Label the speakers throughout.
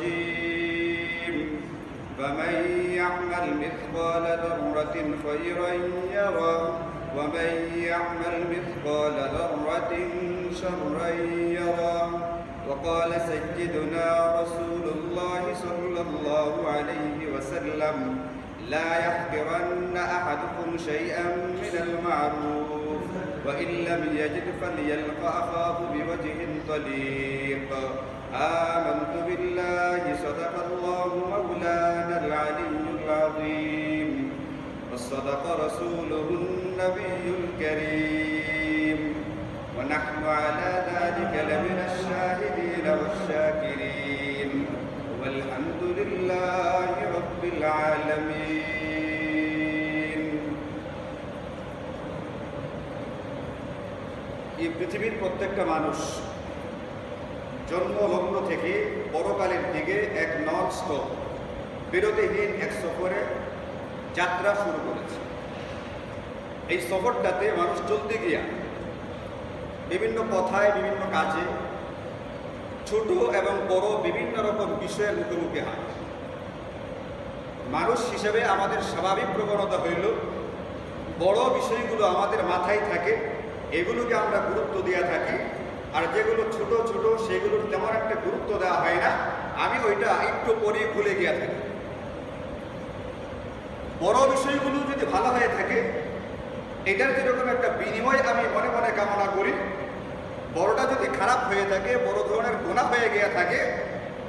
Speaker 1: الرجيم. فمن يعمل مثقال ذرة خيرا يره ومن يعمل مثقال ذرة شرا يره وقال سيدنا رسول الله صلى الله عليه وسلم لا يحقرن أحدكم شيئا من المعروف وإن لم يجد فليلق أخاه بوجه طليق. آمنت بالله صدق الله مولانا العلي العظيم وصدق رسوله النبي الكريم ونحن على ذلك لمن الشاهدين والشاكرين والحمد لله رب العالمين এই পৃথিবীর প্রত্যেকটা মানুষ জন্মলগ্ন থেকে বড়কালের দিকে এক নন স্টপ বিরতিহীন এক সফরে যাত্রা শুরু করেছে। এই সফরটাতে মানুষ চলতে গিয়া বিভিন্ন কথায়, বিভিন্ন কাজে, ছোট এবং বড় বিভিন্ন রকম বিষয়ের মুখোমুখি হয়। মানুষ হিসেবে আমাদের স্বাভাবিক প্রবণতা হইল, বড় বিষয়গুলো আমাদের মাথায় থাকে, এগুলোকে আমরা গুরুত্ব দেওয়া থাকি আর যেগুলো ছোট ছোট, সেগুলোর তেমন একটা গুরুত্ব দেওয়া হয় না। আমি ওইটা একটু পরে ভুলে গিয়ে থাকি। বড় বিষয়গুলো যদি ভালো হয়ে থাকে, এটার যেরকম একটা বিনিময় আমি মনে মনে কামনা করি, বড়টা যদি খারাপ হয়ে থাকে, বড় ধরনের গোনা হয়ে গিয়ে থাকে,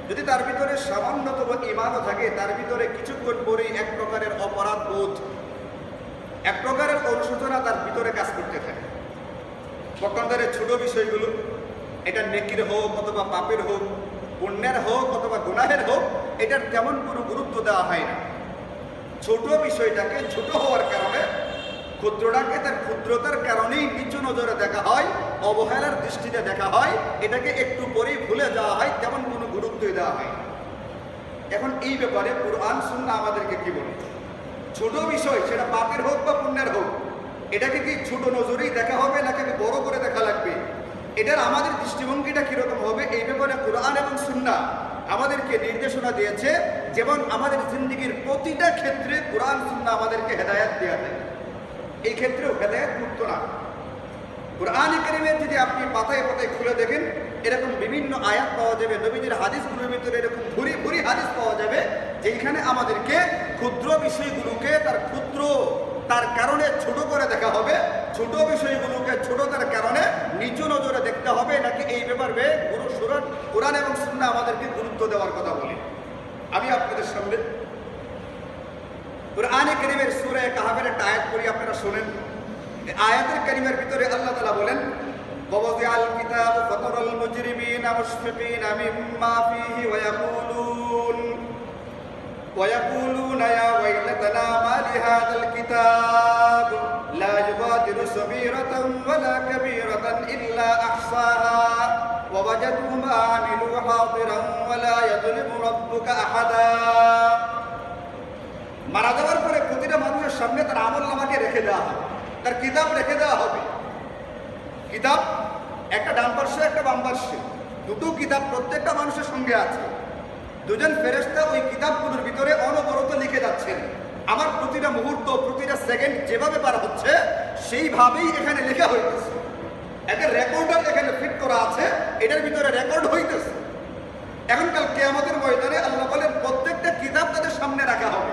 Speaker 1: যদি তার ভিতরে সামান্যতম ইমানও থাকে, তার ভিতরে কিছুক্ষণ পরেই এক প্রকারের অপরাধ বোধ, এক প্রকারের অনুশোচনা তার ভিতরে কাজ করতে থাকে। পক্ষান্তরের ছোট বিষয়গুলো এটা নেকির হোক অথবা পাপের হোক, পুণ্যের হোক অথবা গুনাহের হোক, এটার তেমন কোনো গুরুত্ব দেওয়া হয় না। ছোট বিষয়টাকে ছোট হওয়ার কারণে ক্ষুদ্রটাকে তার ক্ষুদ্রতার কারণেই নিচু নজরে দেখা হয়, অবহেলার দৃষ্টিতে দেখা হয়, এটাকে একটু পরেই ভুলে যাওয়া হয়, তেমন কোনো গুরুত্বই দেওয়া হয় এখন এই ব্যাপারে কোরআন সুন্না আমাদেরকে কি বলে? ছোট বিষয়, সেটা পাপের হোক বা পুণ্যের হোক, এটাকে কি ছোট নজরেই দেখা হবে নাকি বড় করে দেখা লাগবে? এটার আমাদের দৃষ্টিভঙ্গিটা কীরকম হবে? এই ব্যাপারে কোরআন এবং সুন্না আমাদেরকে নির্দেশনা দিয়েছে, যেমন আমাদের জিন্দিগির প্রতিটা ক্ষেত্রে কোরআন, সুন্না আমাদেরকে হেদায়াত দেওয়া থাকে এই ক্ষেত্রেও হেদায়াত মুক্ত না। কোরআন করিমের যদি আপনি পাতায় পাতায় খুলে দেখেন, এরকম বিভিন্ন আয়াত পাওয়া যাবে নবীদের হাদিসগুলোর ভিতরে এরকম ভুরি ভুরি হাদিস পাওয়া যাবে যেখানে আমাদেরকে ক্ষুদ্র বিষয়গুলোকে তার ক্ষুদ্র তার কারণে ছোট করে দেখা হবে ছোট বিষয়গুলোকে ছোটতার কারণে নিচু নজরে দেখতে হবে নাকি এই ব্যাপারে গুরু সুরন কোরআন এবং সুন্না আমাদেরকে গুরুত্ব দেওয়ার কথা বলি আমি আপনাদের সামনে কোরআনে করিমের সুরে কাহাবের একটা আয়াত করি আপনারা শোনেন এই আয়াতের করিমের ভিতরে আল্লাহ তালা বলেন ووضع الكتاب فترى المجرمين مشفقين مما فيه ويقولون ويقولون يا ويلتنا ما لهذا الكتاب لا يغادر صغيرة ولا كبيرة إلا أحصاها ووجدوا ما عملوا حاضرا ولا يظلم ربك أحدا মারা যাওয়ার পরে প্রতিটা মানুষের সামনে তার আমল নামাকে রেখে দেওয়া হবে তার কিতাব রেখে দেওয়া হবে কিতাব একটা ডান পার্শ্বে একটা বাম পার্শ্বে দুটো কিতাব প্রত্যেকটা মানুষের সঙ্গে আছে দুজন ফেরেস্তা ওই কিতাবগুলোর ভিতরে অনবরত লিখে যাচ্ছেন। আমার প্রতিটা মুহূর্ত, প্রতিটা সেকেন্ড যেভাবে পার হচ্ছে, সেইভাবেই এখানে লেখা হইতেছে। একটা রেকর্ডার এখানে ফিট করা আছে, এটার ভিতরে রেকর্ড হইতেছে। এখনকাল কেয়ামতের ময়দানে আল্লাহ বলেন, প্রত্যেকটা কিতাব তাদের সামনে রাখা হবে।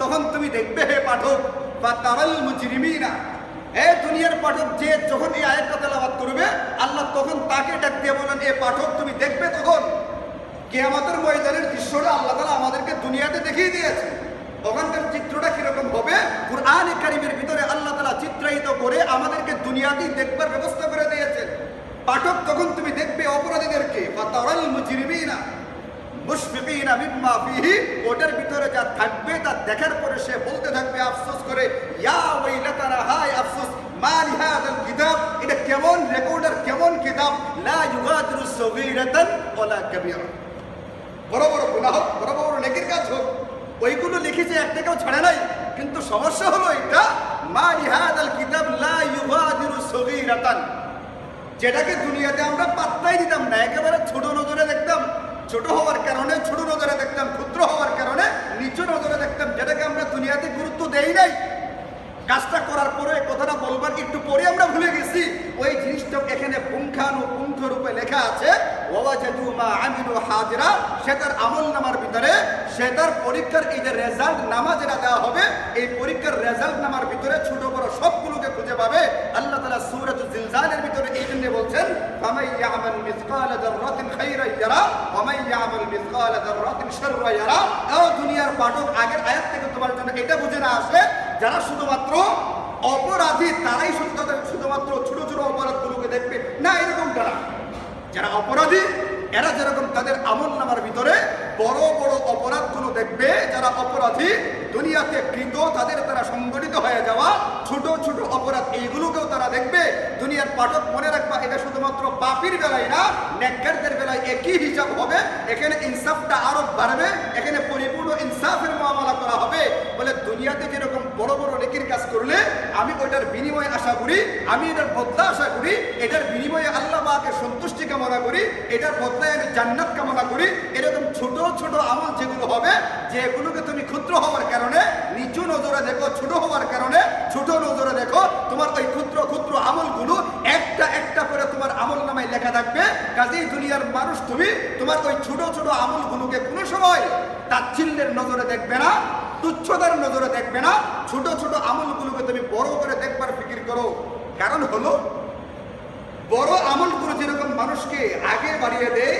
Speaker 1: তখন তুমি দেখবে, হে পাঠক বা তারাল মুজরিমিনা। এ দুনিয়ার পাঠক, যে যখন এই আয়াতটা তেলাওয়াত করবে, আল্লাহ তখন তাকে ডাক দিয়ে বলেন, এ পাঠক, তুমি দেখবে তখন কেয়ামতের ময়দানের দৃশ্যটা আল্লাহ তালা আমাদেরকে দুনিয়াতে দেখিয়ে দিয়েছে। ওখানকার চিত্রটা কীরকম হবে? কোরআন কারিমের ভিতরে আল্লাহ তালা চিত্রায়িত করে আমাদেরকে দুনিয়াতেই দেখবার ব্যবস্থা করে দিয়েছেন। পাঠক তখন তুমি দেখবে অপরাধীদেরকে বা তারাল মুজরিমিনা, মুশফিকিনা মিম্মা ফিহি ওটার ভিতরে যা থাকবে তা দেখার পরে সে বলতে থাকবে আফসোস করে, ইয়া ওয়াইলাতানা, হায় আফসোস, মা লিহাদাল কিতাব এটা কেমন রেকর্ডার কেমন কিতাব? লা ইউগাদিরু সগীরাতান ওয়ালা কাবীরা বড় বড় গুনাহ হোক, বড় বড় নেকির কাজ হোক, ওইগুলো লিখেছে একটাকেও ছাড়ে নাই, কিন্তু সমস্যা হলো এটা, মা লিহাদাল কিতাব লা ইউগাদিরু সগীরাতান। যেটাকে দুনিয়াতে আমরা পাত্তাই দিতাম না, একেবারে ছোট নজরে দেখতাম, ছোট হওয়ার কারণে ছোট নজরে দেখতাম, ক্ষুদ্র হওয়ার কারণে নিচু নজরে দেখতাম, যেটাকে আমরা দুনিয়াতে গুরুত্ব দেই নাই। কাজটা করার পরে কথাটা বলবার একটু পরে আমরা ভুলে গেছি। ওই জিনিসটা এখানে পুঙ্খানুপুঙ্খ রূপে লেখা আছে হাজিরা, সে তার আমল নামার ভিতরে, সে তার পরীক্ষার এই যে রেজাল্ট নামা যেটা দেওয়া হবে, এই পরীক্ষার রেজাল্ট নামার ভিতরে ছোট বড় সবগুলোকে খুঁজে পাবে। আল্লাহ তাআলা সূরাতুল জিলজালের ভিতরে এই জন্য বলছেন, ফামাই ইয়ামাল মিসকালা যাররাতিন খাইরা ইয়ারা ওয়ামাই ইয়ামাল মিসকালা যাররাতিন শাররা ইয়ারা। ও দুনিয়ার পাঠক আগের আয়াত থেকে তোমার জন্য এটা বুঝে না আসে যারা শুধুমাত্র অপরাধী, তারাই শুধু তাদের শুধুমাত্র ছোট ছোট অপরাধগুলোকে দেখবে। না, এরকম তারা যারা অপরাধী, এরা যেরকম তাদের আমল নামার ভিতরে বড় বড় অপরাধগুলো দেখবে, যারা অপরাধী, দুনিয়াতে কৃত, তাদের তারা সংগঠিত হয়ে যাওয়া ছোট ছোট অপরাধ, এইগুলোকেও তারা দেখবে। দুনিয়ার পাঠক মনে রাখবা, এটা শুধুমাত্র পাপির বেলায় না, নেককারদের বেলায় একই হিসাব হবে। এখানে ইনসাফটা আরও বাড়বে, এখানে পরিপূর্ণ ইনসাফের মামলা করা হবে। বলে দুনিয়াতে যেরকম বড় বড় নেকির কাজ করলে আমি ওইটার বিনিময়ে আশা করি, আমি এটার বদলা আশা করি, এটার বিনিময়ে আল্লাহ বাকে সন্তুষ্টি কামনা করি, এটার বদলায় আমি জান্নাত কামনা করি, এরকম ছোট ছোট আমল যেগুলো হবে, যেগুলোকে তুমি ক্ষুদ্র হওয়ার কারণে, নিচু নজরে দেখো, ছোট হওয়ার কারণে, ছোট নজরে দেখো, তোমার ওই ক্ষুদ্র ক্ষুদ্র আমলগুলো একটা একটা করে তোমার আমল নামায় লেখা থাকবে। কাজেই দুনিয়ার মানুষ তুমি তোমার ওই ছোট ছোট আমলগুলোকে কোনো সময় তাচ্ছিল্যের নজরে দেখবে না। তুচ্ছতার নজরে দেখবে না। ছোট ছোট আমলগুলোকে তুমি বড় করে দেখবার ফিকির করো। কারণ হলো, বড় আমলগুলো যেরকম মানুষকে আগে বাড়িয়ে দেয়,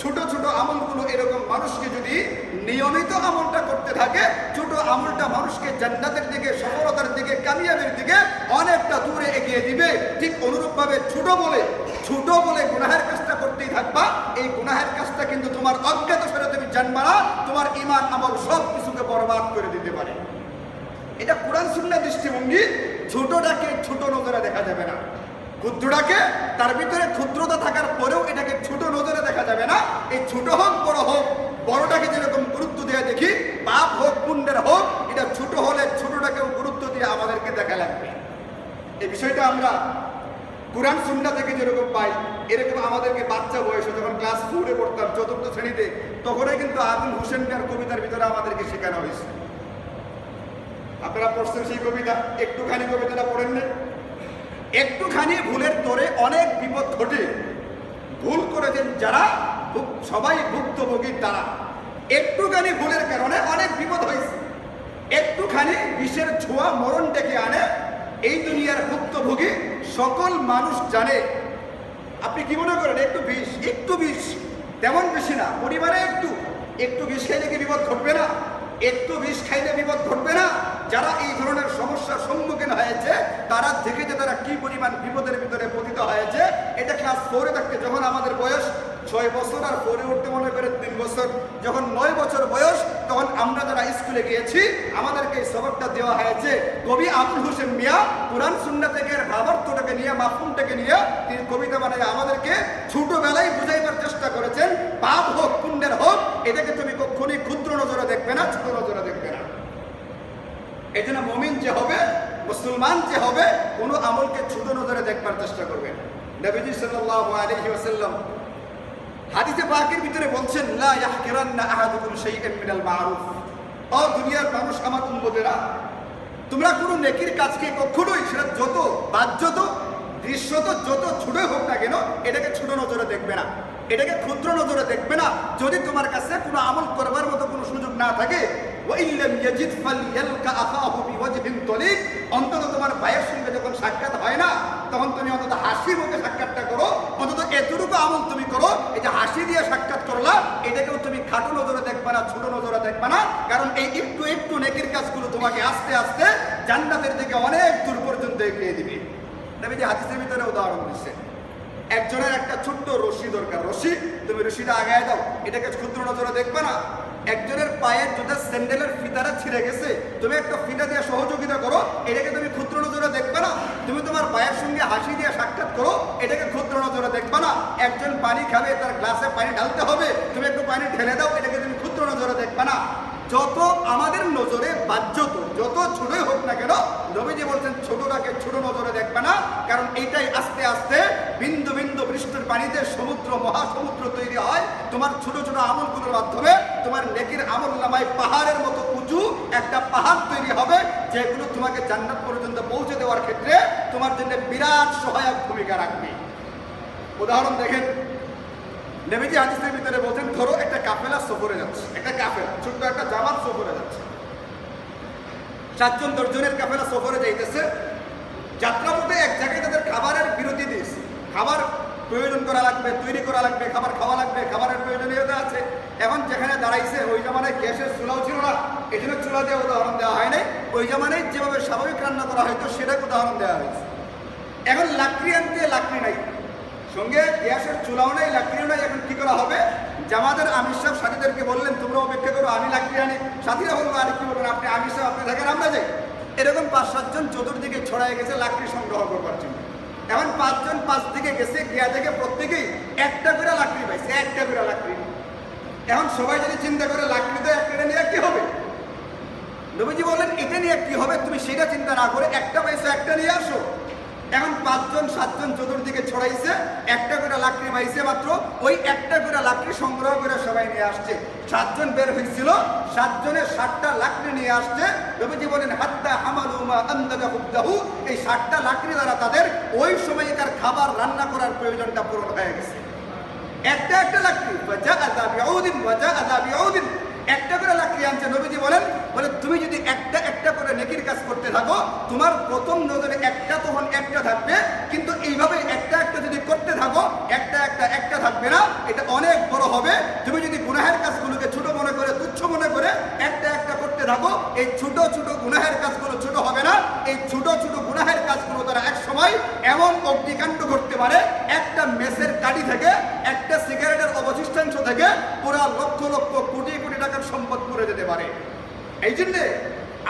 Speaker 1: ছোট ছোট আমলগুলো এরকম মানুষকে যদি নিয়মিত আমলটা করতে থাকে, ছোট আমলটা মানুষকে জান্নাতের দিকে, সফলতার দিকে, কামিয়াবের দিকে অনেকটা দূরে এগিয়ে দিবে। ঠিক অনুরূপভাবে ছোট বলে ছোট বলে গুনাহের করতেই থাকবা, এই গুনাহের কাজটা কিন্তু তোমার অজ্ঞাত ফেরত তুমি জানবা না, তোমার ইমান আমল সব কিছুকে বরবাদ করে দিতে পারে। এটা কোরআন সুন্না দৃষ্টিভঙ্গি, ছোটটাকে ছোট নজরে দেখা যাবে না। ক্ষুদ্রটাকে, তার ভিতরে ক্ষুদ্রতা থাকার পরেও এটাকে ছোট নজরে দেখা যাবে না। এই ছোট হোক, বড় হোক, বড়টাকে যেরকম গুরুত্ব দেওয়া দেখি পাপ হোক, পুণ্যের হোক, এটা ছোট হলে ছোটটাকেও গুরুত্ব দিয়ে আমাদেরকে দেখা লাগবে। এই বিষয়টা আমরা কোরআন সুন্না থেকে যেরকম পাই এরকম আমাদেরকে বাচ্চা বয়সে যখন ক্লাস ফোরে পড়তাম, চতুর্থ শ্রেণীতে, তখনই কিন্তু আবুল হোসেন মিয়ার কবিতার ভিতরে আমাদেরকে শেখানো হয়েছে। আপনারা পড়ছেন সেই কবিতা, একটুখানি কবিতাটা পড়েন না। একটুখানি ভুলের তোরে অনেক বিপদ ঘটে। ভুল করেছেন যারা সবাই ভুক্তভোগী তারা একটুখানি ভুলের কারণে অনেক বিপদ হয়েছে। একটুখানি বিষের ছোঁয়া মরণ ডেকে আনে। এই দুনিয়ার ভুক্তভোগী সকল মানুষ জানে। আপনি কি মনে করেন, একটু বিষ একটু বিষ? তেমন বেশি না, পরিবারে একটু। একটু বিষ খাইলে কি বিপদ ঘটবে না? একটু বিষ খাইলে বিপদ ঘটবে না? যারা এই ধরনের সমস্যার সম্মুখীন হয়েছে, তারা থেকে দেখেছে তারা কি পরিমাণ বিপদের ভিতরে পতিত হয়েছে। এটা ক্লাস ফোরে থাকতে, যখন আমাদের বয়স ছয় বছর আর ফোরে উঠতে মনে করেন তিন বছর, যখন নয় বছর বয়স তখন আমরা যারা স্কুলে গিয়েছি, আমাদেরকে এই সবকটা দেওয়া হয়েছে। কবি আবুল হোসেন মিয়া কোরআন সুন্না থেকে ভাবার্থটাকে নিয়ে, মাফুমটাকে নিয়ে তিনি কবিতা বানিয়ে আমাদেরকে ছোটবেলায় বুঝাইবার চেষ্টা করেছেন। পাপ হোক, পুণ্যের হোক, এটাকে তুমি কখনই ক্ষুদ্র নজরে দেখবে না, ছোট নজরে দেখবে না। এই জন্য মমিন যে হবে, মুসলমান যে হবে, কোনো আমলকে ছোট নজরে দেখবার চেষ্টা করবে নবীজি সাল্লাল্লাহু আলাইহি ওয়াসাল্লাম হাদিসে পাকের ভিতরে বলছেন, লা ইয়াহকিরান্না আহাদুকুম শাইআন মিনাল মারুফ। ও দুনিয়ার মানুষ আমার উম্মতেরা, তোমরা কোনো নেকির কাজকে কখনোই সেটা যত বাহ্যত, দৃশ্যত যত ছোটই হোক না কেন, এটাকে ছোট নজরে দেখবে না। এটাকে ক্ষুদ্র নজরে দেখবে না। যদি তোমার কাছে কোনো আমল করবার মতো কোনো সুযোগ না থাকে অন্তত তোমার ভাইয়ের সঙ্গে যখন সাক্ষাৎ হয় না, তখন তুমি অন্তত হাসি মুখে সাক্ষাৎটা করো অন্তত এতটুকু আমল তুমি করো এই যে হাসি দিয়ে সাক্ষাৎ করলা এটাকেও তুমি খাটো নজরে দেখবে না ছোট নজরে দেখবে না? কারণ এই একটু একটু নেকির কাজগুলো তোমাকে আস্তে আস্তে জান্নাতের দিকে অনেক দূর পর্যন্ত এগিয়ে দিবে। নবীজি হাদিসের ভিতরে উদাহরণ দিচ্ছে একজনের একটা ছোট্ট রশি দরকার। রশি, তুমি রশিটা আগায় দাও। এটাকে ক্ষুদ্র নজরে দেখবে না? একজনের পায়ের জুতার স্যান্ডেলের ফিতাটা ছিঁড়ে গেছে। তুমি একটা ফিতা দিয়ে সহযোগিতা করো। এটাকে তুমি ক্ষুদ্র নজরে দেখবে না? তুমি তোমার পায়ের সঙ্গে হাসি দিয়ে সাক্ষাৎ করো। এটাকে ক্ষুদ্র নজরে দেখবে না? একজন পানি খাবে, তার গ্লাসে পানি ঢালতে হবে। তুমি একটু পানি ঢেলে দাও, এটাকে তুমি ক্ষুদ্র নজরে দেখবে না। যত আমাদের নজরে বাহ্যত যত ছোটই হোক না কেন, নবীজি বলছেন, ছোটটাকে ছোট নজরে দেখবে না, কারণ এইটাই আস্তে আস্তে বিন্দু বিন্দু বৃষ্টির পানিতে সমুদ্র, মহাসমুদ্র তৈরি হয়। তোমার ছোট ছোট আমলগুলোর মাধ্যমে তোমার নেকির আমল নামায় পাহাড়ের মতো উঁচু একটা পাহাড় তৈরি হবে, যেগুলো তোমাকে জান্নাত পর্যন্ত পৌঁছে দেওয়ার ক্ষেত্রে তোমার জন্য বিরাট সহায়ক ভূমিকা রাখবে। উদাহরণ দেখেন নেবিজি হাদিসের ভিতরে বলছেন, ধরো একটা কাফেলা সফরে যাচ্ছে, একটা কাফেলা, ছোট্ট একটা জামাত সফরে যাচ্ছে। চারজন দশজনের কাফেলা সফরে যাইতেছে। যাত্রাপথে এক জায়গায় তাদের খাবারের বিরতি দিয়েছে। খাবার প্রয়োজন করা লাগবে, তৈরি করা লাগবে, খাবার খাওয়া লাগবে, খাবারের প্রয়োজনীয়তা আছে। এখন যেখানে দাঁড়াইছে, ওই জামানায় গ্যাসের চুলাও ছিল না। এই জন্য চুলা দিয়ে উদাহরণ দেওয়া হয় নাই। ওই জামানায় যেভাবে স্বাভাবিক রান্না করা হয়তো সেটাকে উদাহরণ দেওয়া হয়েছে। এখন লাকড়ি আনতে লাকড়ি নাই। সঙ্গে গ্যাসের চুলাও নাই, লাকড়িও নাই, এখন কি করা হবে? জামাদের আমির সাহেব সাথীদেরকে বললেন, তোমরা অপেক্ষা করো, আমি লাকড়ি আনি। সাথীরা বলব আর কি বলবেন আপনি? আমির সাহেব, আপনি থাকেন, আমরা যাই। এরকম পাঁচ সাতজন চতুর্দিকে ছড়াই গেছে লাকড়ি সংগ্রহ করবার জন্য। এখন পাঁচজন পাঁচ দিকে গেছে, গিয়া থেকে প্রত্যেকেই একটা করে লাকড়ি পাইছে, একটা করে লাকড়ি। এখন সবাই যদি চিন্তা করে লাকড়ি তো একটা নিয়ে কি হবে? নবীজি বললেন, এটা নিয়ে কি হবে? তুমি সেটা চিন্তা না করে একটা পাইছো, একটা নিয়ে আসো। এখন পাঁচজন, সাতজন চতুর্দিকে ছড়াইছে, একটা করে লাকড়ি পাইছে মাত্র, ওই একটা করে লাকড়ি সংগ্রহ করে সবাই নিয়ে আসছে। সাতজন বের হয়েছিল সাতজনের ষাটটা লাকড়ি নিয়ে আসছে। নবীজি বলেন, হাত্তা হামালুমা আন্দাজা হুদ্দাহু। এই ষাটটা লাকড়ি দ্বারা তাদের ওই সময়কার খাবার রান্না করার প্রয়োজনটা পূরণ হয়ে গেছে। একটা একটা লাকড়ি ওয়াজা আযাবি আউদিন ওয়াজা আযাবি আউদিন একটা করে লাকড়ি আনছে নবীজি বলেন, বলে তুমি যদি একটা একটা করে নেকির কাজ করতে থাকো, তোমার প্রথম নজরে একটা তখন একটা থাকবে, কিন্তু এইভাবে একটা একটা যদি করতে থাকো, একটা একটা একটা থাকবে না, এটা অনেক বড় হবে। তুমি যদি গুনাহের কাজগুলোকে ছোট মনে করে, তুচ্ছ মনে করে একটা একটা করতে থাকো, এই ছোট ছোট গুনাহের কাজগুলো ছোট হবে না। এই ছোট ছোট গুনাহের কাজগুলো তারা এক সময় এমন অগ্নিকাণ্ড ঘটতে পারে, একটা মেসের কাটি থেকে, একটা সিগারেটের অবশিষ্টাংশ থেকে, পুরা লক্ষ লক্ষ কোটি কোটি সম্পদ করে যেতে পারে। এই জন্যে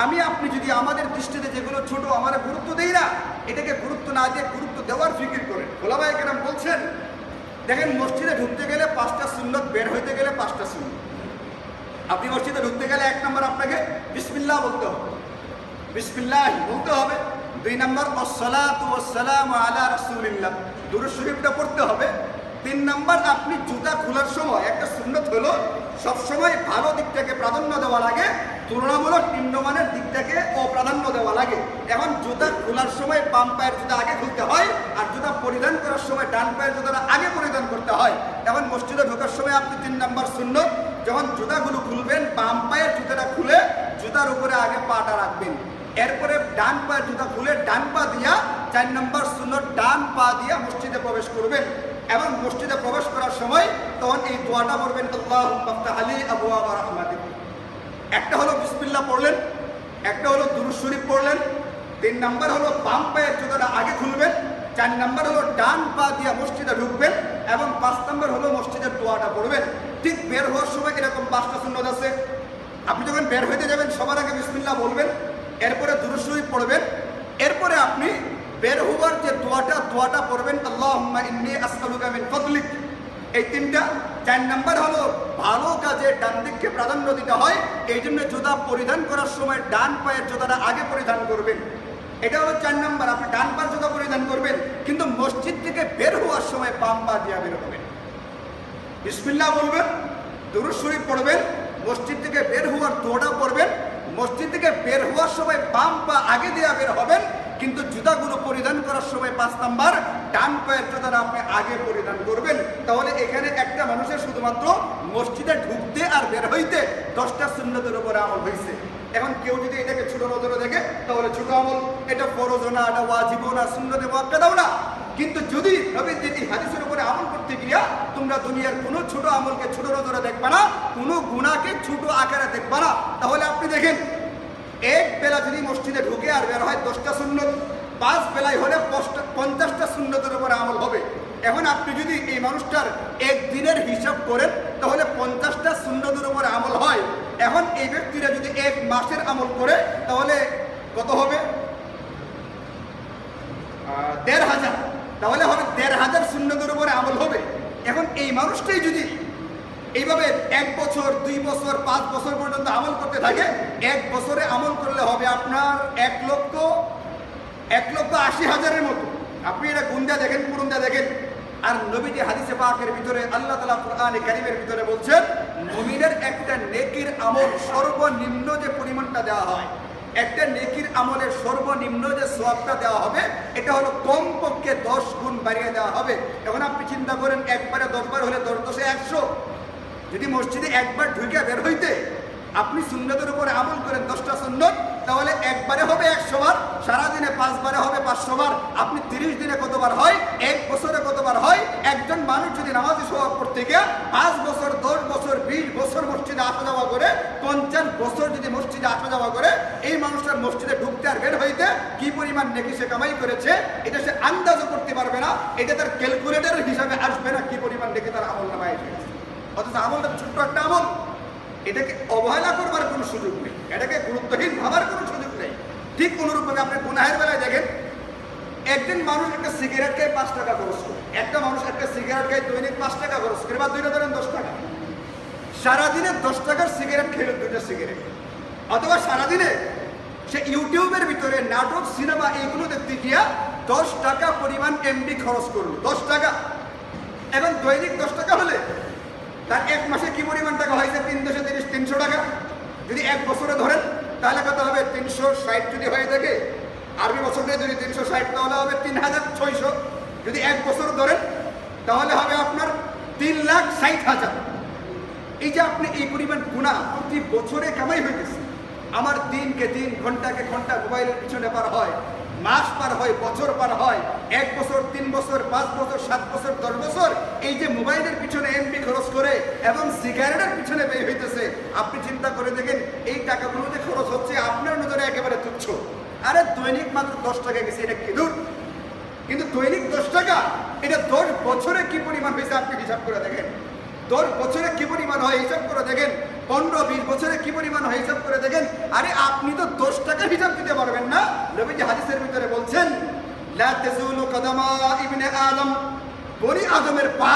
Speaker 1: আমি আপনি যদি আমাদের দৃষ্টিতে যেগুলো ছোট আমরা গুরুত্ব দেই না, এটাকে গুরুত্ব না দিয়ে গুরুত্ব দেওয়ার ফিকির করেন। খোলাবাই কেরাম বলছেন, দেখেন মসজিদে ঢুকতে গেলে পাঁচটা সুন্নত বের হইতে গেলে পাঁচটা সুন্নত। আপনি মসজিদে ঢুকতে গেলে এক নম্বর আপনাকে বিসমিল্লাহ বলতে হবে। বিসমিল্লাহ বলতে হবে। দুই নম্বর আসসালাতু ওয়াসসালামু আলা রাসূলিল্লাহ। দুরূদ শরীফটা পড়তে হবে। তিন নম্বর, আপনি জুতা খোলার সময় একটা সুন্নত হলো, সবসময় ভালো দিকটাকে প্রাধান্য দেওয়া লাগে, তুলনামূলক নিম্নমানের দিকটাকে অপ্রাধান্য দেওয়া লাগে। এখন জুতা খোলার সময় বাম পায়ের জুতা আগে খুলতে হয়, আর জুতা পরিধান করার সময় ডান পায়ের জুতাটা আগে পরিধান করতে হয়। এখন মসজিদে ঢোকার সময় আপনি তিন নম্বর সুন্নত, যখন জুতাগুলো খুলবেন, বাম পায়ের জুতাটা খুলে জুতার উপরে আগে পাটা রাখবেন। এরপরে ডান পায়ের জুতা খুলে ডান পা দিয়া চার নম্বর সুন্নত, ডান পা দিয়া মসজিদে প্রবেশ করবেন। এবং মসজিদে প্রবেশ করার সময় তখন এই দোয়াটা পড়বেন আল্লাহ আলী আবু আবা একটা হলো বিসমিল্লাহ পড়লেন, একটা হলো দুরুদ শরীফ পড়লেন, তিন নাম্বার হলো বাম পায়ের জুতাটা আগে খুলবেন, চার নাম্বার হলো ডান পা দিয়া মসজিদে ঢুকবেন এবং পাঁচ নাম্বার হলো মসজিদের দোয়াটা পড়বেন। ঠিক বের হওয়ার সময় এরকম পাঁচটা সুন্নত আছে। আপনি যখন বের হইতে যাবেন, সবার আগে বিসমিল্লাহ বলবেন, এরপরে দুরুদ শরীফ পড়বেন, এরপরে আপনি বের হওয়ার যে দোয়াটা দোয়াটা পড়বেন ফাদলিক। এই তিনটা। চার নাম্বার হলো, ভালো কাজে ডান দিককে প্রাধান্য দিতে হয়, এই জন্য জুতা পরিধান করার সময় ডান পায়ের জুতাটা আগে পরিধান করবেন। এটা হলো চার নাম্বার, আপনি ডান পায়ের জুতা পরিধান করবেন, কিন্তু মসজিদ থেকে বের হওয়ার সময় বাম পা দিয়া বের হবেন। বিসমিল্লাহ বলবেন, দুরুদ শরীফ পড়বেন, মসজিদ থেকে বের হওয়ার দোয়াটা পড়বেন, মসজিদ থেকে বের হওয়ার সময় বাম পা আগে দেওয়া বের হবেন কিন্তু জুতাগুলো পরিধান করার সময় পাঁচ নাম্বার, ডান পায়ের জুতাটা আপনি আগে পরিধান করবেন। তাহলে এখানে একটা মানুষের শুধুমাত্র মসজিদে ঢুকতে আর বের হইতে দশটা সুন্নতের উপরে আমল হয়েছে এখন কেউ যদি এটাকে ছোট নজরে দেখে, তাহলে ছোট আমল, এটা ফরজ না, এটা ওয়াজিব না, সুন্নতে মোয়াক্কা দাও না। কিন্তু যদি নবীর যদি হাদিসের উপরে আমল করতে গিয়া তোমরা দুনিয়ার কোনো ছোট আমলকে ছোট নজরে দেখবা না, কোনো গুণাকে ছোট আকারে দেখবা না, তাহলে আপনি দেখেন এক বেলা যদি মসজিদে ঢুকে আর বের হয় দশটা সুন্নত, পাঁচ বেলায় হলে পঞ্চাশটা সুন্নতের উপরে আমল হবে। এখন আপনি যদি এই মানুষটার একদিনের হিসাব করেন, তাহলে পঞ্চাশটা সুন্নতের উপরে আমল হয়। এখন এই ব্যক্তিরা যদি এক মাসের আমল করে, তাহলে কত হবে? দেড় হাজার। তাহলে হবে দেড় হাজার শূন্যদের উপরে আমল হবে। এখন এই মানুষটাই যদি এইভাবে এক বছর, দুই বছর, পাঁচ বছর পর্যন্ত আমল করতে থাকে। এক বছরে আমল করলে হবে আপনার এক লক্ষ এক লক্ষ আশি হাজারের মতো। আপনি এটা গুন্দা দেখেন পুরুন্দা দেখেন। আর নবীজি হাদিসে পাকের ভিতরে, আল্লাহ তালা কোরআনে কারিমের ভিতরে বলছেন, মুমিনের একটা নেকির আমল সর্বনিম্ন যে পরিমাণটা দেওয়া হয়, একটা নেকির আমলের সর্বনিম্ন যে সোয়াবটা দেওয়া হবে, এটা হলো কমপক্ষে দশ গুণ বাড়িয়ে দেওয়া হবে। এখন আপনি চিন্তা করেন, একবারে দশবার হলে দশ দশে একশো। যদি মসজিদে একবার ঢুকে বের হইতে আপনি সুন্নতের উপরে আমল করেন দশটা সুন্নত, তাহলে একবারে হবে একশো বার, সারাদিনে পাঁচবারে হবে পাঁচশো বার, আপনি তিরিশ দিনে কতবার হয়, এক বছরে কতবার হয়, একজন মানুষ যদি নামাজি স্বভাব করতে গিয়ে পাঁচ বছর, দশ বছর, বিশ বছর মসজিদে আসা যাওয়া করে, পঞ্চাশ বছর যদি মসজিদে আসা যাওয়া করে, এই মানুষটার মসজিদে ঢুকতে আর বের হইতে কি পরিমাণ নেকি সে কামাই করেছে, এটা সে আন্দাজও করতে পারবে না, এটা তার ক্যালকুলেটরের হিসাবে আসবে না কি পরিমাণ নেকি তার আমল নামায়। অথচ আমলটা ছোট্ট একটা আমল। এটাকে অবহেলা করবার কোনো সুযোগ নেই। এটাকে গুরুত্বহীন ভাবার কোনো সুযোগ নেই। ঠিক অনুরূপভাবে আপনি গুনাহের বেলায় দেখেন, একদিন মানুষ একটা সিগারেট খায় পাঁচ টাকা খরচ করে। একটা মানুষ একটা সিগারেট খায় দৈনিক পাঁচ টাকা খরচ করে, বা দুইটা ধরেন দশ টাকা। সারাদিনে দশ টাকার সিগারেট খেলো দুইটা সিগারেট। অথবা সারাদিনে সে ইউটিউবের ভিতরে নাটক, সিনেমা এইগুলো দেখতে গিয়া দশ টাকা পরিমাণ এমবি খরচ করল। দশ টাকা। এখন দৈনিক দশ টাকা হলে তার এক মাসে কি পরিমাণ টাকা হয়েছে? তিন দশে তিরিশ, তিনশো টাকা। যদি এক বছরে ধরেন, তাহলে কত হবে? তিনশো ষাট যদি হয়ে থাকে, আরবি বছর যদি তিনশো ষাট, তাহলে হবে তিন হাজার ছয়শো। যদি এক বছর ধরেন, তাহলে হবে আপনার তিন লাখ ষাট হাজার। এই যে আপনি এই পরিমাণ গুণা প্রতি বছরে কামাই হইতেছে, আমার দিনকে দিন, ঘন্টাকে ঘণ্টা মোবাইলের পিছনে পার হয়, মাস পার হয়, বছর পার হয় এক বছর, তিন বছর, পাঁচ বছর, সাত বছর, দশ বছর এই যে মোবাইলের পিছনে এমপি খরচ করে এবং সিগারেটের পিছনে ব্যয় হইতেছে, আপনি চিন্তা করে দেখেন, এই টাকাগুলো যে খরচ হচ্ছে, আপনার নজরে একেবারে তুচ্ছ। আরে দৈনিক মাত্র দশ টাকা গেছে, এটা কি দূর? কিন্তু দৈনিক দশ টাকা, এটা দশ বছরে কি পরিমাণ হয়েছে আপনি হিসাব করে দেখেন? দশ বছরে কি পরিমাণ হয় হিসাব করে দেখেন? পনেরো, বিশ বছরে কি পরিমাণ হয় হিসাব করে দেখেন? আরে আপনি তো দশ টাকার হিসাব দিতে পারবেন না। নবীজি হাদিসের ভিতরে বলছেন বনি আদমের পা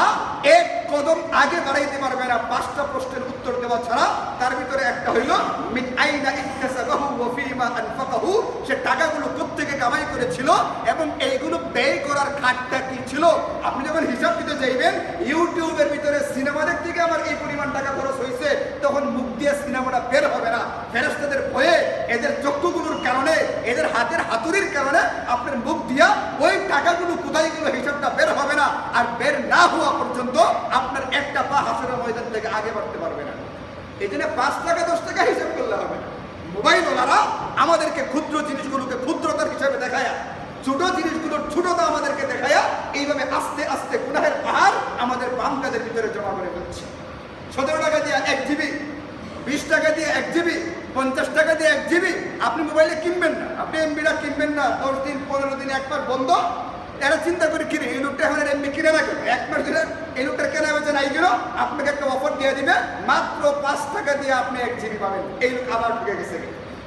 Speaker 1: এক কদম আগে বাড়াইতে পারবে না। পাঁচটা প্রশ্নের উত্তর দেওয়া ছাড়া তার ভিতরে একটা হইল, মিন আইনা আনফাকাহু। সে টাকাগুলো কোত্থেকে কামাই করেছিল এবং এইগুলো ব্যয় করার খাটটা কি ছিল? আপনি যখন হিসাব দিতে চাইবেন ইউটিউবের ভিতরে সিনেমা দেখতে গিয়ে আমার এই পরিমাণ টাকা খরচ হয়েছে তখন মুখ দিয়ে সিনেমাটা বের হবে না। হাতের হাতুড়ির কারণে আপনার মুখ দিয়া ওই টাকাগুলো কোথায় গেলো হিসাবটা বের হবে না। আর বের না হওয়া পর্যন্ত আপনার একটা পা হাসরের ময়দান থেকে আগে বাড়তে পারবে না। এই জন্য পাঁচ টাকা, দশ টাকা হিসাব করলে হবে না। মোবাইল ওনারা আমাদেরকে ক্ষুদ্র জিনিসগুলোকে ক্ষুদ্রতার হিসাবে দেখায়, ছোট জিনিসগুলোর ছোটতা আমাদেরকে দেখায়া এইভাবে আস্তে আস্তে গুনাহের পাহাড় আমাদের বাম কাদের ভিতরে জমা করে ফেলছে। সতেরো টাকা দিয়ে এক জিবি, বিশ টাকা দিয়ে এক জিবি পঞ্চাশ টাকা দিয়ে এক জিবি, আপনি মোবাইলে কিনবেন না। আপনি এমবিটা কিনবেন না, দশ দিন, পনেরো দিন, একবার বন্ধ। এরা চিন্তা করে কিনে, এই লোকটা এখন এমবি কিনে না। কেন এক মাস ধরে এই লোকটা কেনা বেচে নাই কেন? আপনাকে একটা অফার দিয়ে দিবে, মাত্র পাঁচ টাকা দিয়ে আপনি এক জিবি পাবেন। এই লোক আবার ঢুকে গেছে।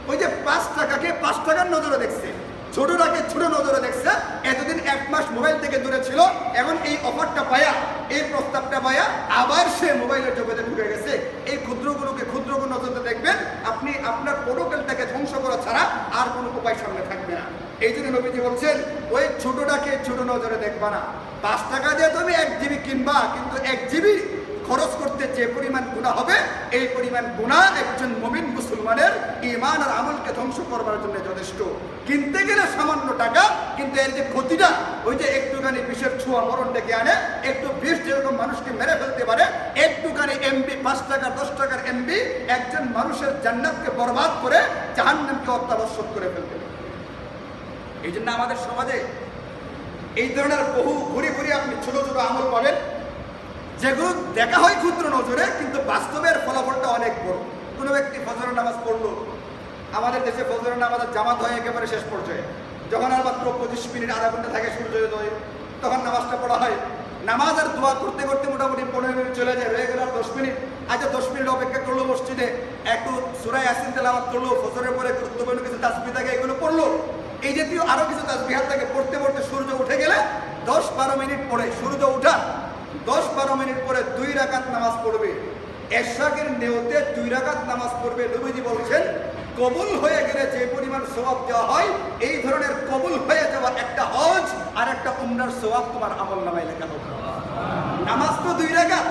Speaker 1: ওই যে পাঁচ টাকাকে পাঁচ টাকার নজরে দেখছে। ছোটটাকে ছোট নজরে দেখছে। এতদিন এক মাস মোবাইল থেকে দূরে ছিল। এখন এই অফারটা পায়া, এই প্রস্তাবটা পায়া, আবার সে মোবাইলের জগতে ঢুকে গেছে। এই ক্ষুদ্রগুলোকে ক্ষুদ্রগুলো নজরে দেখবেন। আপনি আপনার প্রোটোকলটাকে ধ্বংস করা ছাড়া আর কোনো উপায় সামনে থাকবে না। এই জন্য নবীজি বলছেন, ওই ছোটটাকে ছোট নজরে দেখবা না। পাঁচ টাকা দিয়ে তুমি এক জিবি কিনবা, কিন্তু এক জিবি খরচ করতে যে পরিমাণ গুণা হবে, এই পরিমাণ গুণা একজন মমিন মুসলমানের ইমান আর আমলকে ধ্বংস করবার জন্য যথেষ্ট। কিনতে গেলে সামান্য টাকা, কিন্তু এর যে ক্ষতিটা, ওই যে একটুখানি বিষের ছোঁয়া, মরণ ডেকে আনে, একটু বিষ যেরকম মানুষকে মেরে ফেলতে পারে, একটুখানি এমবি পাঁচ টাকা, দশ টাকার এমবি একজন মানুষের জান্নাতকে বরবাদ করে জাহান্নামকে অত্যাবশ্যক করে ফেলতে পারে। এই জন্য আমাদের সমাজে এই ধরনের বহু ঘুরে ঘুরে আপনি ছোট ছোট আমল পাবেন। যেগুলো দেখা হয় ক্ষুদ্র নজরে, কিন্তু বাস্তবের ফলাফলটা অনেক বড়। কোনো ব্যক্তি ফজরের নামাজ পড়ল। আমাদের দেশে ফজরের নামাজের জামাত হয় একেবারে শেষ পর্যায়ে। যখন আর মাত্র পঁচিশ মিনিট, আধা ঘণ্টা থাকে সূর্যোদয় তখন নামাজটা পড়া হয়। নামাজ আর দোয়া করতে করতে মোটামুটি পনেরো মিনিট চলে যায়, হয়ে গেল আর দশ মিনিট। আজ দশ মিনিট অপেক্ষা করল মসজিদে। একটু সুরাই আসিন তেলাওয়াত করল, ফজরের পরে গুরুত্বপূর্ণ কিছু তাসবি থাকে, এগুলো পড়ল। এই জাতীয় আরও কিছু তাসবিহাত থাকে, পড়তে পড়তে সূর্য উঠে গেলে দশ বারো মিনিট পরে সূর্য উঠা দশ বারো মিনিট পরে দুই রাকাত নামাজ পড়বে। এশাকের নেওতে দুই রাকাত নামাজ পড়বে। নবীজি বলছেন, কবুল হয়ে গেলে যে পরিমাণ সওয়াব দেওয়া হয়, এই ধরনের কবুল হয়ে যাওয়া একটা হজ আর একটা উমরার স্বভাব তোমার আমল নামায় লেখা হবে। নামাজ তো দুই রাকাত।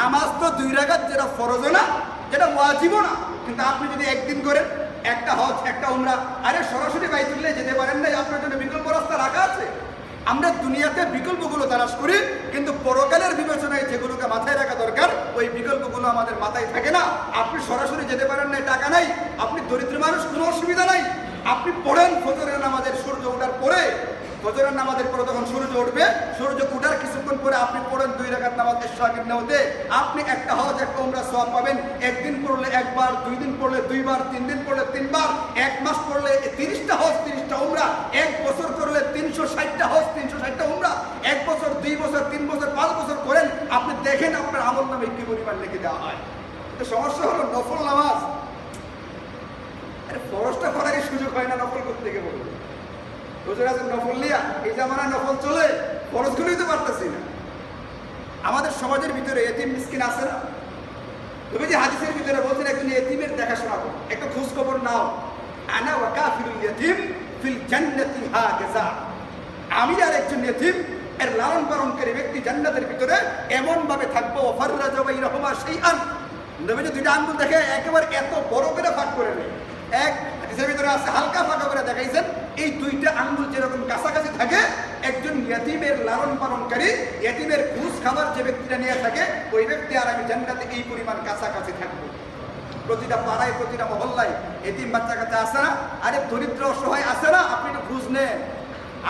Speaker 1: নামাজ তো দুই রাকাত যেটা ফরজও না, যেটা ওয়াজিবও না। কিন্তু আপনি যদি একদিন করেন, একটা হজ, একটা উমরা, আরে সরাসরি বাইতুল্লাহ যেতে পারেন নাই, আপনার জন্য বিকল্প রাস্তা রাখা আছে। আমরা দুনিয়াতে বিকল্পগুলো তালাশ করি, কিন্তু পরকালের বিবেচনায় যেগুলোকে মাথায় রাখা দরকার, ওই বিকল্পগুলো আমাদের মাথায় থাকে না। আপনি সরাসরি যেতে পারেন না টাকা নাই, আপনি দরিদ্র মানুষ, কোনো অসুবিধা নাই। আপনি পড়েন ফজরের আমাদের সূর্য ওঠার পরে ফজরের নামাজের পরে তখন সূর্য উঠবে, সূর্য উঠার কিছুক্ষণ পরে আপনি পড়েন দুই রাকাত নামাজ শাকির নেওয়াতে আপনি একটা হজ, একটা উমরা সওয়াব পাবেন। একদিন পড়লে একবার, দুই দিন পড়লে দুইবার, তিন দিন পড়লে তিনবার, এক মাস পড়লে তিরিশটা হজ, তিরিশটা উমরা, এক বছর করলে তিনশো ষাটটা হজ, তিনশো ষাটটা উমরা, এক বছর, দুই বছর, তিন বছর, পাঁচ বছর করেন, আপনি দেখেন আপনার আমল নামে কি পরিমাণ লিখে দেওয়া হয়। তো সমস্যা হলো নফল নামাজ। আরে ফরজটা করারই সুযোগ হয় না নফল করতে গিয়ে বলুন। হুজুর আছেন নফল লিয়া এই জামানায় নফল চলে ফরজগুলোই তো পারতেছি না। আমাদের সমাজের ভিতরে এতিম মিসকিন আছে না? তুমি যে হাদিসের ভিতরে বলছেন, একজন এতিমের দেখাশোনা করো, একটা খোঁজ খবর নাও। আনা ওয়া কাফিরুল ইয়াতিম ফিল জান্নাতি হাকাযা আমি আর একজন এতিম, এর লালন পালনকারী ব্যক্তি জান্নাতের ভিতরে এমন ভাবে থাকব ফাররা জবাই রহমা সেই আন নবীজি দুইটা আঙ্গুল দেখে একেবারে এত বড় করে ফাঁক করে নেই এক হাদিসের ভিতরে আছে, হালকা ফাঁকা করে দেখাইছেন। এই দুইটা আঙ্গুল যেরকম কাছাকাছি থাকে, একজন ইয়াতিমের লালন পালনকারী, ইয়াতিমের ঘুষ খাবার যে ব্যক্তিটা নিয়ে থাকে, ওই ব্যক্তি আর আমি জান্নাতে এই পরিমাণ কাছাকাছি থাকব। প্রতিটা পাড়ায়, প্রতিটা মহল্লায় এতিম বাচ্চা কাচ্চা আসে না? আরে দরিদ্র, অসহায় আসে না? আপনি একটু ঘুষ নেন।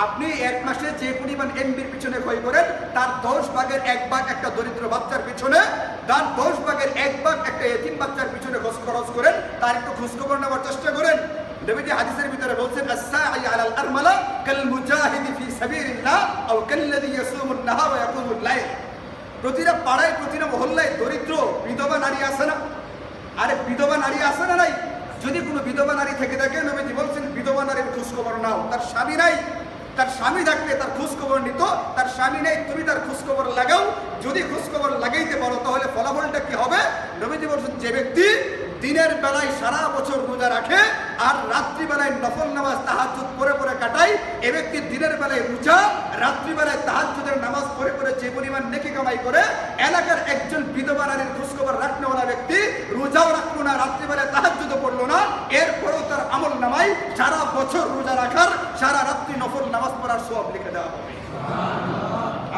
Speaker 1: আপনি এক মাসে যে পরিমাণ এমবির পিছনে ক্ষয় করেন, তার দশ ভাগের এক ভাগ একটা দরিদ্র বাচ্চার পিছনে, তার দশ ভাগের এক ভাগ একটা এতিম বাচ্চার পিছনে খরচ করেন, তার একটু খোঁজখবর নেওয়ার চেষ্টা করেন। নবীজি হাদিসের ভিতরে বলছেন আস-সাঈ আলাল আরমালা কাল মুজাহিদি ফি সাবিলিল্লাহ আও কাল্লাযী ইয়াসুমুন নাহার ওয়া ইয়াকুমুল লাইল প্রতিটা পাড়ায়, প্রতিটা মহল্লায় দরিদ্র, বিধবা নারী আছে না? আরে, বিধবা নারী আছে না নাই? যদি কোনো বিধবা নারী থেকে থাকে নবীজি বলছেন, বিধবা নারীর খোঁজখবর নাও, তার স্বামী নাই। তার স্বামী থাকলে তার খোঁজখবর নিত, তার স্বামী নেই, তুমি তার খোঁজখবর লাগাও। যদি খোঁজখবর লাগাইতে পারো, তাহলে ফলাফলটা কি হবে? নবীজি বলছেন, যে ব্যক্তি দিনের বেলায় সারা বছর রোজা রাখে আর রাত্রিবেলায় নফল নামাজ তাহাজ্জুদ পরে পরে কাটাই। এ ব্যক্তি দিনের বেলায় রোজা, রাত্রিবেলায় তাহাজ্জুদের নামাজ পড়ে পড়ে যে পরিমাণ নেকি কামাই করে, এলাকার একজন বিধবা নারীর খোঁজখবর রাখনেওয়ালা ব্যক্তি রোজাও রাখল না, রাত্রিবেলায় তাহাজ্জুদও পড়ল না। এরপরেও তার আমল নামাই সারা বছর রোজা রাখার, সারা রাত্রি নফল নামাজ পড়ার সব লিখে দেওয়া হবে।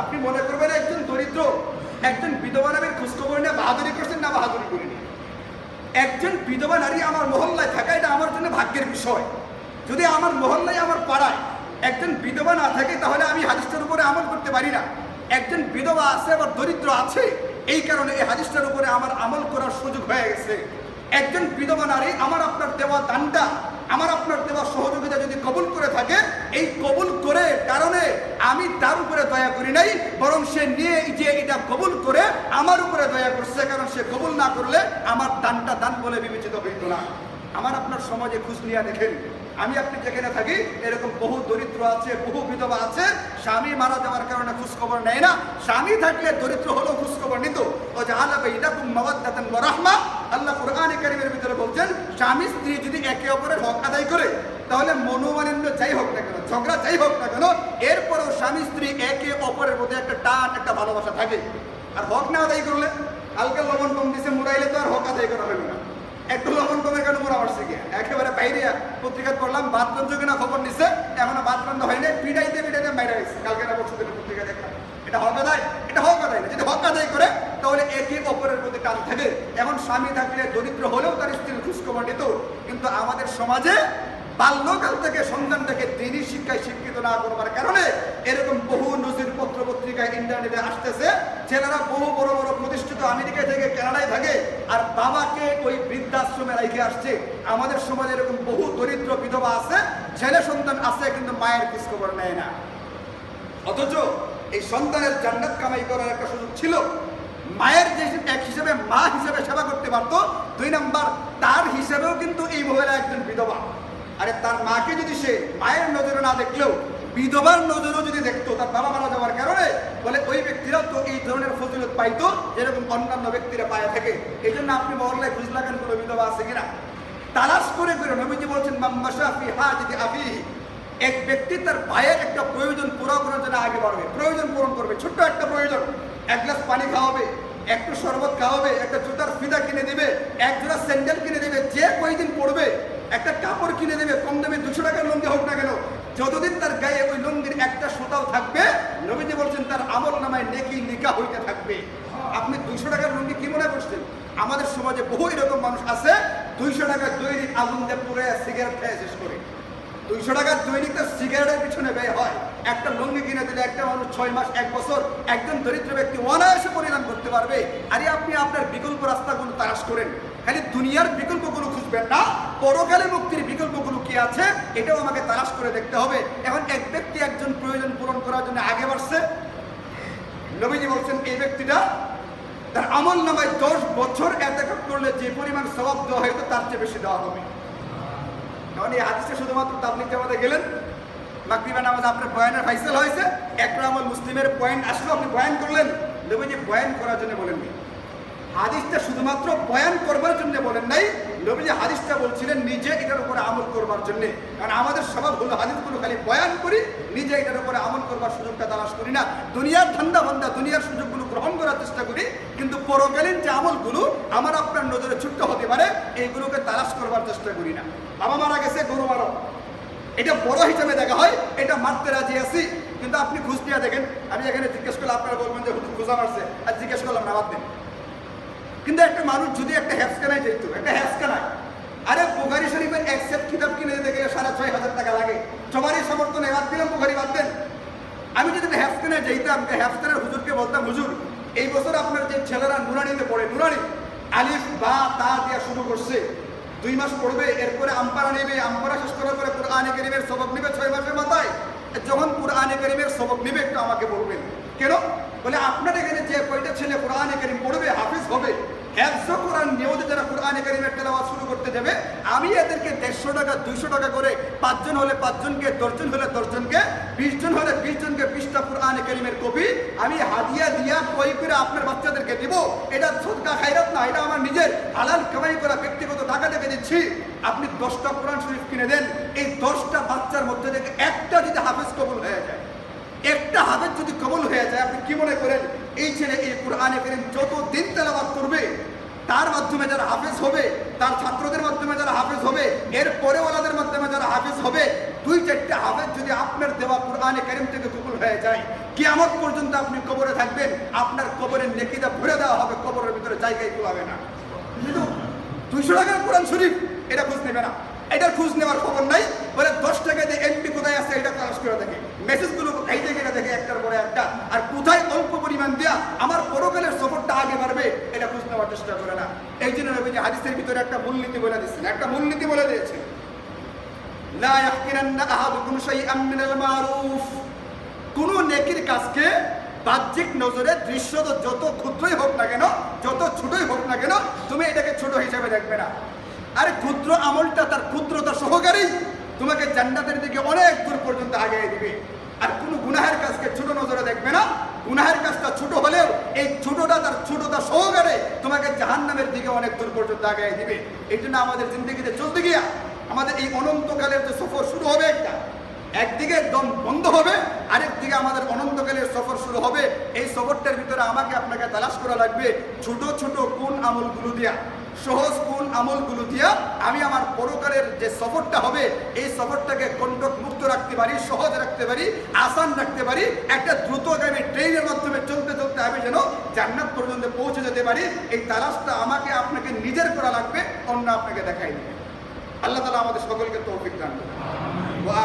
Speaker 1: আপনি মনে করবেন একজন দরিদ্র, একজন বিধবা নামের খোঁজখবর নিয়ে বাহাদুরি করছেন না বাহাদুরি করিনি একজন বিধবা নারী আমার মহল্লায় থাকা, এটা আমার জন্য ভাগ্যের বিষয়। যদি আমার মহল্লায় আমার পাড়ায় একজন বিধবা না থাকে, তাহলে আমি হাদিসটার উপরে আমল করতে পারি না। একজন বিধবা আছে, আবার দরিদ্র আছে, এই কারণে এই হাদিসটার উপরে আমার আমল করার সুযোগ হয়ে গেছে। একজন বিধবা নারী, আমার আপনার দেওয়া দানটা আমার আপনার দেওয়া সহযোগিতা যদি কবুল করে থাকে, এই কবুল করে কারণে আমি তার উপরে দয়া করি নাই, বরং সে নিয়ে যে এটা কবুল করে আমার উপরে দয়া করছে, কারণ সে কবুল না করলে আমার দানটা দান বলে বিবেচিত হইত না। আমার আপনার সমাজে খুশ নিয়ে দেখেন আমি আপনি যেখানে থাকি, এরকম বহু দরিদ্র আছে, বহু বিধবা আছে, স্বামী মারা যাওয়ার কারণে খোঁজখবর নেয় না। স্বামী থাকলে দরিদ্র হলেও খোঁজখবর নিত। ও যে আল্লাহ ইলাকুম মাওয়াদ্দাতান ওয়া রাহমা। আল্লাহ কোরআনে কারিমের ভিতরে বলছেন, স্বামী স্ত্রী যদি একে অপরের হক আদায় করে, তাহলে মনোমালিন্য যাই হোক না কেন, ঝগড়া যাই হোক না কেন, এরপরেও স্বামী স্ত্রী একে অপরের মধ্যে একটা টান, একটা ভালোবাসা থাকে। আর হক না আদায় করলে, হালকা লবণ কম দিছে, মুড়াইলে তো আর হক আদায় করা হবে না। একটু লবণ কমের কেন মোরা আসছে গিয়ে একেবারে বাইরে পত্রিকা করলাম বাথরুম যোগে কিনা খবর নিচ্ছে এখনও বাথরুম হয় হয়নি পিড়াইতে পিড়াইতে বাইরে গেছে। কালকে না পরশু দিনে পত্রিকা দেখলাম। এটা হক আদায় এটা হক আদায় না? যদি হক আদায় করে, তাহলে একে অপরের প্রতি টান থাকে। এখন স্বামী থাকলে দরিদ্র হলেও তার স্ত্রীর খোঁজখবর নিত, কিন্তু আমাদের সমাজে বাল্যকাল থেকে সন্তানটাকে দিনই শিক্ষায় শিক্ষিত না করবার কারণে এরকম বহু নজির পত্র পত্রিকায় ইন্টারনেটে আসতেছে ছেলেরা বহু বড় বড় প্রতিষ্ঠিত আমেরিকা থেকে কানাডায় থাকে আর বাবাকে ওই বৃদ্ধাশ্রমে রেখে আসছে। আমাদের সমাজে এরকম বহু দরিদ্র বিধবা আছে, ছেলে সন্তান আছে কিন্তু মায়ের খোঁজখবর নেয় না। অথচ এই সন্তানের জান্নাত কামাই করার একটা সুযোগ ছিল। মায়ের যে এক হিসেবে মা হিসেবে সেবা করতে পারতো, দুই নাম্বার তার হিসেবেও কিন্তু এই মহিলা একজন বিধবা। আরে তার মাকে যদি সে মায়ের নজরে না দেখলেও, বিধবার নজরেও যদি দেখতো, তার বাবা মারা যাওয়ার কারণে, বলে ওই ব্যক্তিরা তো এই ধরনের ফজিলত পাইতো, যেরকম অন্যান্য ব্যক্তিরা পায়ে থাকে। এই জন্য আপনি মহল্লায় খুঁজ লাগান কোনো বিধবা আছে কিনা? তালাশ করে করে নবীজি বলছেন মাম্মাশাফি হা যদি আবি এক ব্যক্তি তার ভাইয়ের একটা প্রয়োজন পুরো করার জন্য আগে বাড়বে। প্রয়োজন পূরণ করবে। ছোট্ট একটা প্রয়োজন। এক গ্লাস পানি খাওয়াবে, একটু শরবত খাওয়াবে, একটা জুতার ফিতা কিনে দিবে, এক জোড়া স্যান্ডেল কিনে দিবে, যে কয়দিন পড়বে একটা কাপড় কিনে দেবে, কম দামে দুশো টাকার লুঙ্গি হোক না কেন, যতদিন তার গায়ে ওই লুঙ্গির একটা সুতাও থাকবে, নবীজি বলছেন তার আমল নামায় নেকি নিকা হইতে থাকবে। আপনি দুইশো টাকার লুঙ্গি কি মনে করছেন? আমাদের সমাজে বহু এরকম মানুষ আছে, দুইশো টাকার দৈনিক আগুন দিয়ে পুরে সিগারেট খেয়ে শেষ করে। দুইশো টাকার দৈনিক তার সিগারেটের পিছনে ব্যয় হয়। একটা লুঙ্গি কিনে দিলে একটা মানুষ ছয় মাস, এক বছর একজন দরিদ্র ব্যক্তি অনায়াসে পরিণাম করতে পারবে। আরে আপনি আপনার বিকল্প রাস্তাগুলো তালাশ করেন। খালি দুনিয়ার বিকল্পগুলো খুঁজবেন না, পরকালে মুক্তির বিকল্পগুলো কি আছে, এটাও আমাকে তালাশ করে দেখতে হবে। এখন এক ব্যক্তি একজন প্রয়োজন পূরণ করার জন্য আগে বাড়ছে। নবীজি বলছেন, এই ব্যক্তিটা তার আমল নামায় দশ বছর এত করলে যে পরিমাণ স্বভাব দেওয়া হয়তো তার চেয়ে বেশি দেওয়া হবে। কারণ এই হাদিসে শুধুমাত্র তাবলিক জামাতে গেলেন। মাকরিবা নামাজ আপনার বয়ানের ফাইসাল হয়েছে। একটা আমল মুসলিমের পয়েন্ট আসলো, আপনি বয়ান করলেন। নবীজি বয়ান করার জন্য বলেননি। হাদিসটা শুধুমাত্র বয়ান করবার জন্য বলেন নাই, নবীজি হাদিসটা বলছিলেন, নিজে এটার উপরে আমল করবার জন্য। কারণ আমাদের স্বভাব হলো হাদিসগুলো খালি বয়ান করি, নিজে এটার উপরে আমল করবার সুযোগটা তালাশ করি না। দুনিয়ার ঠান্ডা ভান্ডা দুনিয়ার সুযোগগুলো গ্রহণ করার চেষ্টা করি, কিন্তু পরকালীন যে আমলগুলো আমার আপনার নজরে ছোট্ট হতে পারে, এইগুলোকে তালাশ করবার চেষ্টা করি না। বাবা মারা গেছে গরু মারো এটা বড় হিসাবে দেখা হয়, এটা মারতে রাজি আছি, কিন্তু আপনি ঘুষ দিয়ে দেখেন। আমি এখানে জিজ্ঞেস করলে আপনারা বলবেন যে ঘুষা মারছে, আর জিজ্ঞেস করলাম না বাদ দেন কিন্তু একটা মানুষ যদি একটা হ্যাপসখানায় যেত একটা হ্যাপসখানায় আরে বুখারি শরীফের এক সেট কিতাব কিনে দিতে গেলে সাড়ে ছয় হাজার টাকা লাগে। সবারই সমর্থন বাদ দিলাম, বুখারি বাদ দেন। আমি যদি হ্যাপসখানায় যেতাম হ্যাপসখানার হুজুরকে বলতাম, হুজুর, এই বছর আপনার যে ছেলেরা নুরানিতে পড়ে, নুরানি, আলিফ, বা, তা দিয়া শুরু করছে। দুই মাস পড়বে, এরপরে আম্পারা নেবে আম্পারা শেষ করার পরে কোরআনে করিমের সবক নেবে, ছয় মাসের মাথায়। যখন কোরআনে করিমের সবক নেবে, একটু আমাকে বলবেন। কেন? বলে, আপনার এখানে যে কয়টা ছেলে কোরআনে করিম পড়বে, হাফিজ হবে। একশো কোরআন নিয়মিত যারা কোরআনে করিমের তেলাওয়াত শুরু করতে যাবে আমি এদেরকে দেড়শো টাকা, দুইশো টাকা করে পাঁচজন হলে পাঁচজনকে, দশজন হলে দশজনকে বিশ জন হলে বিশ জনকে বিশটা কোরআনে করিমের কপি আমি হাদিয়া দিয়া কই করে আপনার বাচ্চাদেরকে দিব। এটা সদকা খাইরাত না, এটা আমার নিজের হালাল কামাই করা ব্যক্তিগত টাকা থেকে দিচ্ছি। আপনি দশটা কোরআন শরীফ কিনে দেন, এই দশটা বাচ্চার মধ্যে থেকে একটা যদি হাফেজ কবুল হয়ে যায়, একটা হাফেজ যদি কবল হয়ে যায়, আপনি কি মনে করেন? এই ছেলে এই কোরআনে করিম যত দিন তেলাবাদ করবে তার মাধ্যমে যারা হাফেজ হবে, তার ছাত্রদের মাধ্যমে যারা হাফেজ হবে, এর পরেওয়ালাদের মাধ্যমে যারা হাফেজ হবে, দুই চারটে হাফেজ যদি আপনার দেওয়া কোরআনে করিম থেকে কবুল হয়ে যায়, কিয়ামত পর্যন্ত আপনি কবরে থাকবেন, আপনার কবরের নেকিটা ভরে দেওয়া হবে, কবরের ভিতরে জায়গায় কুলাবে না। কিন্তু দুইশো টাকার কোরআন শরীফ, এটা খোঁজ নেবে না। এটার খোঁজ নেওয়ার খবর নাই, বলে দশ টাকা দিয়ে এমপি কোথায় আছে, এটা তালাশ করে দেখে। মেসেজগুলো এই থেকে দেখে, একটার পরে একটা। আর কোথায় অল্প পরিমাণ দেয়া আমার পরকালের সফরটা আগে বাড়বে, এটা খোঁজ নেওয়ার চেষ্টা করে না। এই জন্য নবী যে হাদিসের ভিতরে একটা মূলনীতি বলে দিচ্ছেন একটা মূলনীতি বলে দিয়েছে লা আহাদুকুম শাইআম মিনাল মারুফ। কোন নেকির কাজকে বাহ্যিক নজরে যত ক্ষুদ্রই হোক না কেন, যত ছোটই হোক না কেন, তুমি এটাকে ছোট হিসাবে দেখবে না। আরে ক্ষুদ্র আমলটা তার ক্ষুদ্রতা সহকারী তোমাকে জান্নাতের দিকে অনেক দূর পর্যন্ত আগে দিবে। আর কোন গুনাহের কাজকে ছোট নজরে দেখবে না গুনাহের কাজটা ছোট হলেও এই ছোটটা তার ছোটতা সহকারে তোমাকে জাহান্নামের দিকে অনেক দূর পর্যন্ত আগে দিবে। এই জন্য আমাদের জিন্দগিতে চলতে গিয়া আমাদের এই অনন্তকালের যে সফর শুরু হবে একটা, একদিকে দম বন্ধ হবে, আরেকদিকে আমাদের অনন্তকালের সফর শুরু হবে। এই সফরটার ভিতরে আমাকে আপনাকে তালাশ করা লাগবে ছোট ছোট কোন আমলগুলো দিয়া। সহজ কোন আমলগুলো দিয়া আমি আমার পরকারের যে সফরটা হবে, এই সফরটাকে কণ্টক মুক্ত রাখতে পারি, সহজ রাখতে পারি, আসান রাখতে পারি, একটা দ্রুতগামী ট্রেনের মাধ্যমে চলতে চলতে আমি যেন জান্নাত পর্যন্ত পৌঁছে যেতে পারি, এই তালাশটা আমাকে, আপনাকে নিজের করা লাগবে, অন্য আপনাকে দেখাই দেবে। আল্লাহ তালা আমাদের সকলকে তৌফিক দান করুন। ওয়া